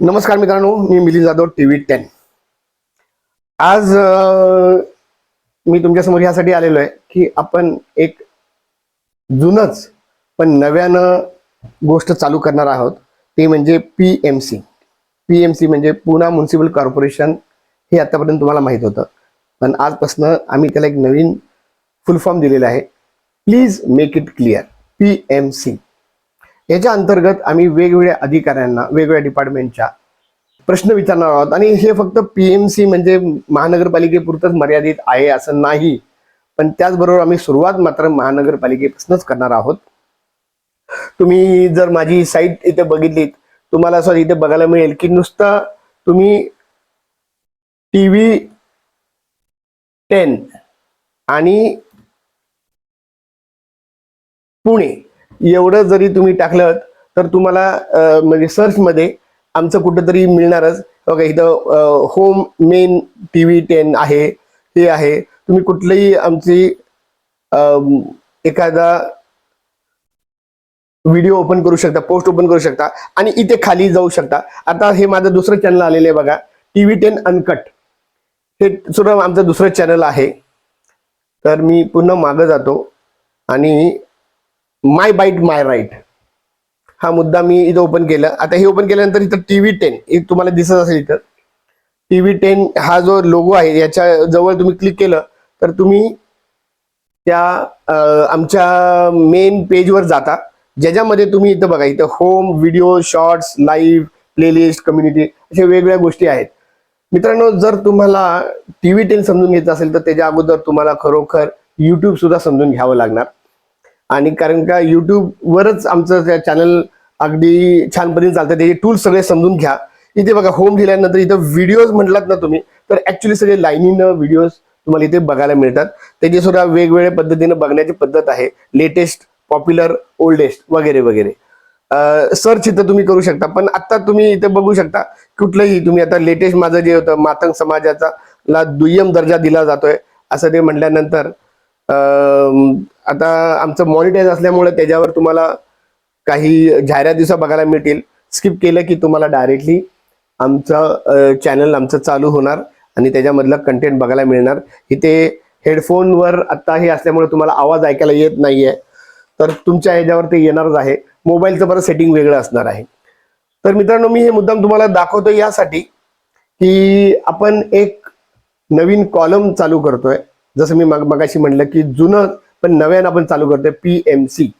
नमस्कार मित्रांनो मी Milind Jadhav T V ten. आज मी तुमच्यासमोर यासाठी आलेलो आहे की आपण एक जुनच पण नव्यानं गोष्ट चालू करणार आहोत. ते म्हणजे P M C. P M C म्हणजे पुणा म्युन्सिपल कॉर्पोरेशन हे आतापर्यंत तुम्हाला माहीत होतं. पण आजपासून आम्ही त्याला एक नवीन फुल फॉर्म दिलेला आहे. Please make it clear P M C याच्या अंतर्गत आम्ही वेगवेगळ्या अधिकाऱ्यांना वेगवेगळ्या डिपार्टमेंटच्या प्रश्न विचारणार आहोत. आणि हे फक्त पीएमसी म्हणजे महानगरपालिकेपुरतंच मर्यादित आहे असं नाही. पण त्याचबरोबर आम्ही सुरुवात मात्र महानगरपालिकेपासूनच करणार आहोत. तुम्ही जर माझी साईट इथे बघितलीत तुम्हाला असं इथे बघायला मिळेल की नुसतं तुम्ही टी व्ही टेन आणि पुणे. एवढं जरी तुम्ही टाकलं तर तुम्हाला म्हणजे सर्चमध्ये आमचं कुठंतरी मिळणारच. बघा इथं home main T V ten आहे हे आहे. तुम्ही कुठलंही आमची एखादा व्हिडिओ ओपन करू शकता पोस्ट ओपन करू शकता आणि इथे खाली जाऊ शकता. आता हे माझं दुसरं चॅनल आलेलं आहे बघा टी व्ही टेन अनकट हे सुद्धा आमचं दुसरं चॅनल आहे. तर मी पुन्हा मागं जातो आणि माय बाईट माय राईट हा मुद्दा मी इथं ओपन केलं. आता हे ओपन केल्यानंतर इथं टी व्ही टेन तुम्हाला दिसत असेल इथं. टी व्ही टेन हा जो लोगो आहे याच्या जवळ तुम्ही क्लिक केलं तर तुम्ही त्या आमच्या मेन पेजवर जाता. ज्याच्यामध्ये तुम्ही इथं बघा इथं home video shorts live playlist community अशा वेगवेगळ्या गोष्टी आहेत. मित्रांनो जर तुम्हाला टी व्ही टेन समजून घ्यायचं असेल तर त्याच्या अगोदर तुम्हाला खरोखर युट्यूब सुद्धा समजून घ्यावं लागणार. आणि कारण का युट्यूबवरच आमचं त्या चॅनल अगदी छानपणे चालतं त्याचे टूल्स सगळे समजून घ्या. इथे बघा होम दिल्यानंतर इथं व्हिडिओज म्हटलात ना तुम्ही तर ऍक्च्युली सगळे लाईनीनं व्हिडिओज तुम्हाला इथे बघायला मिळतात. त्याची सुद्धा वेगवेगळ्या पद्धतीनं बघण्याची पद्धत आहे. लेटेस्ट पॉप्युलर ओल्डेस्ट वगैरे वगैरे. सर्च इथं तुम्ही करू शकता. पण आता तुम्ही इथे बघू शकता कुठलंही तुम्ही आता लेटेस्ट माझं जे होतं मातंग समाजाचा ला दुय्यम दर्जा दिला जातोय असं ते म्हटल्यानंतर आता आमचं मॉनिटाईज असल्यामुळे त्याच्यावर तुम्हाला काही जाहिरात दिवसा बघायला मिळतील. स्किप केलं की तुम्हाला डायरेक्टली आमचं चॅनल आमचं चालू होणार आणि त्याच्यामधलं कंटेंट बघायला मिळणार. इथे हेडफोनवर आत्ता हे असल्यामुळे तुम्हाला आवाज ऐकायला येत नाहीये. तर तुमच्या ह्याच्यावर ते येणारच आहे. मोबाईलचं बरं सेटिंग वेगळं असणार आहे. तर मित्रांनो मी हे मुद्दाम तुम्हाला दाखवतो यासाठी की आपण एक नवीन कॉलम चालू करतोय. जसं मी मग मगाशी म्हणलं की जुनं पण नव्यानं आपण चालू करतोय पी एम सी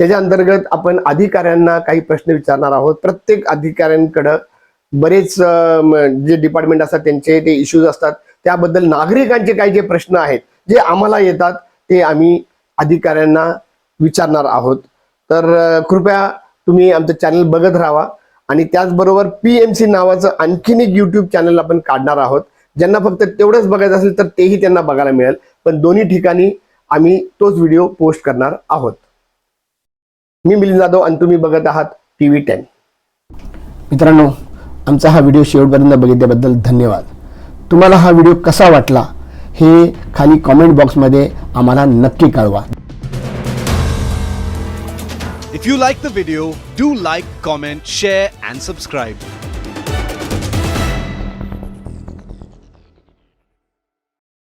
त्याच्या अंतर्गत आपण अधिकाऱ्यांना काही प्रश्न विचारणार आहोत. प्रत्येक अधिकाऱ्यांकडं बरेच जे डिपार्टमेंट असतात त्यांचे ते इश्यूज असतात. त्याबद्दल नागरिकांचे काही जे प्रश्न आहेत जे आम्हाला येतात ते आम्ही अधिकाऱ्यांना विचारणार आहोत. तर कृपया तुम्ही आमचं चॅनल बघत राहा. आणि त्याचबरोबर पी एम सी नावाचं आणखीन एक युट्यूब चॅनल आपण काढणार आहोत. ज्यांना फक्त तेवढंच बघायचं असेल तर तेही त्यांना बघायला मिळेल. पण दोन्ही ठिकाणी आम्ही तोच व्हिडिओ पोस्ट करणार आहोत. मी मिलिंद जाधव आणि तुम्ही बघत आहात टी व्ही टेन. मित्रांनो आमचा हा व्हिडिओ शेवटपर्यंत बघितल्याबद्दल धन्यवाद. तुम्हाला हा व्हिडिओ कसा वाटला हे खाली कॉमेंट बॉक्समध्ये आम्हाला नक्की कळवा. If you like the video do like comment share and subscribe